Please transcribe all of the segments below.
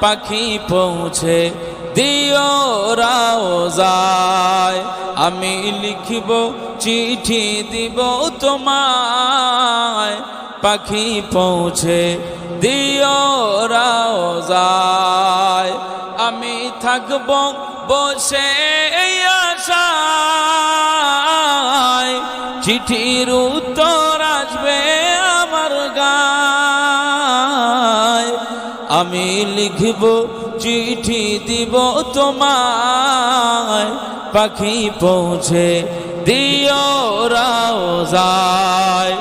পাখি পৌঁছে দিও রাও যায় আমি লিখিব, চিঠি দিব তোমায়। পাখি পৌঁছে দিও রাও যায় আমি থাকব বসে আশায়। চিঠির উত্তর আসবে আমি লিখব, চিঠি দিব তোমায়। পাখি পৌঁছে দিও যায়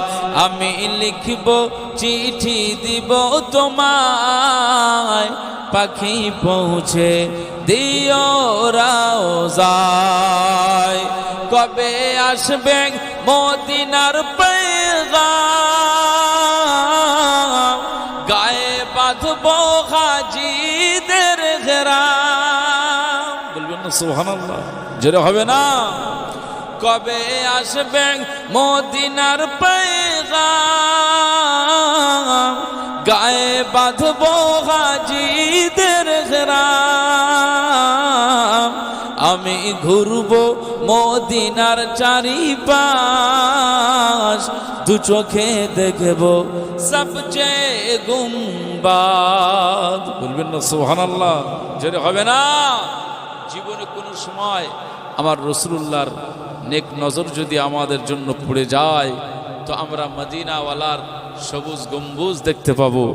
আমি লিখব, চিঠি দিব তোমায়। পাখি পৌঁছে দিও যায় কবে আসবে মদিনার পেগাম? বাঁধবো হাজিদের ঘেরাম বলবেন না সোহান যেটা হবে না? কবে আসবে মদিনার পেগাম গায়ে বাঁধবো হাজিদের ঘেরাম আমি ঘুরব মদিনার চারিপাশ। দু চোখে দেখব সবচেয়ে গুম্বাদ। বলবেন না সোহান আল্লাহ যেটা হবে না। জীবনে কোনো সময় আমার রসুল্লাহর নেক নজর যদি আমাদের জন্য পড়ে যায় তো আমরা মদিনাওয়ালার সবুজ গম্বুজ দেখতে পাবো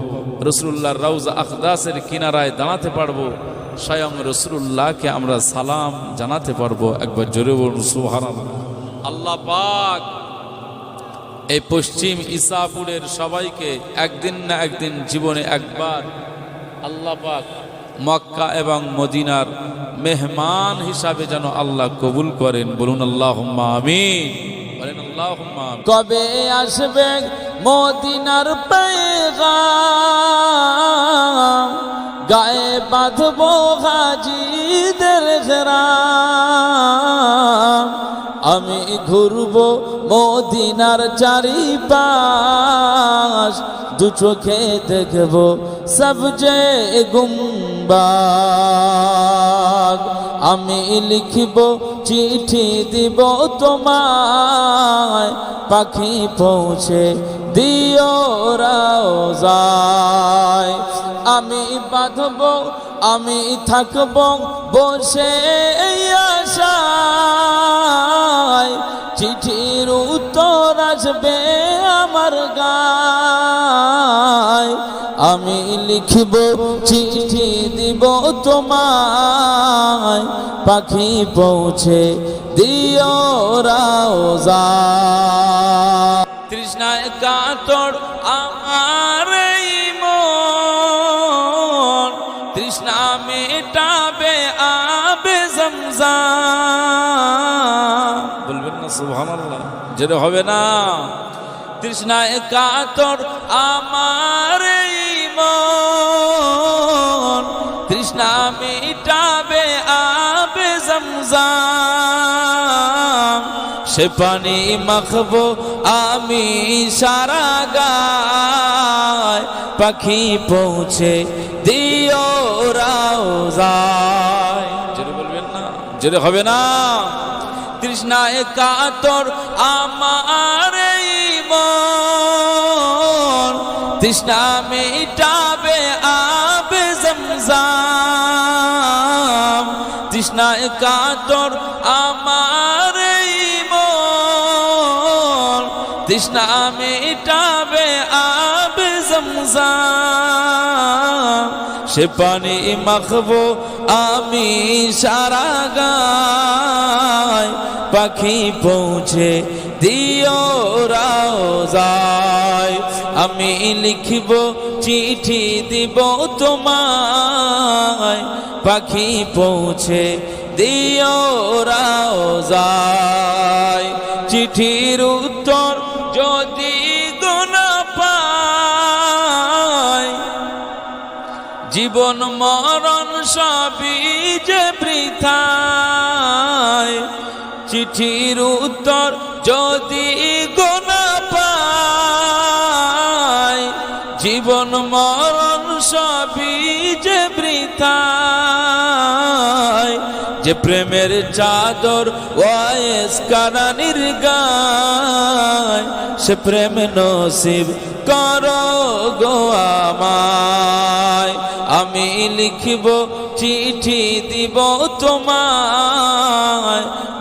রসুল্লাহর রাউজ আখদাসের কিনারায় দাঁড়াতে পারব স্বয়ং রসুল্লাহকে আমরা সালাম জানাতে পারব। একবার জোরে বলুন সুহান আল্লাহ পাক এই পশ্চিম ইসাপুরের সবাইকে একদিন না একদিন জীবনে একবার আল্লাহ পাক মক্কা এবং মদিনার মেহমান হিসাবে যেন আল্লাহ কবুল করেন। বলুন আল্লাহ আমিন। বলেন আল্লাহ কবে আসবে মদিনার গায়ে বাঁধবো হাজিদের ঘেরাম। আমি ঘুরব মদিনার চারিপাশ। দু চোখে দেখব সবজে গুম্বাগ আমি লিখিব, চিঠি দিব তোমায়। পাখি পৌঁছে দিও রাও যায় আমি বাঁধব, আমি থাকব বসে আশায়। চিঠির উত্তর আসবে আমার গায়। আমি লিখব, চিঠি দিব তোমায়। পাখি পৌঁছে দিও রাও যায় তৃষ্ণায় কাতর আমার তৃষ্ণা মেটাবে আবে জমজা। সুবহানাল্লাহ। যেটা হবে না তৃষ্ণায় কাতর আমার মন। তৃষ্ণা মেটাবে আবে জমজা সে পানি মাখবো আমি সারা গায়। পাখি পৌঁছে দিও রাও যায় যেটা বলবেন না। যেটা হবে না তৃষ্ণায় কাতর আমার তৃষ্ণা মেটাবে আবে জমজাম। তৃষ্ণায় কাতর আমার তৃষ্ণা মেটাবে আবে জমজাম। সে পানি মাখবো আমি সারা গায় পাখি পৌঁছে দিও রাও যায় আমি লিখিব, চিঠি দিব তোমায়। পাখি পৌঁছে দিও রাও যায় চিঠির উত্তর যদি গোনা পায়, জীবন মরণ সবই যে বৃথায় চিঠির উত্তর যদি গোনা পায় জীবন, মরণ সবই যে বৃথায়। যে প্রেমের চাদর ওয়েস কারানির গায় সে প্রেম নসিব কর গো আমায়। আমি লিখিব, চিঠি দিব তোমায়।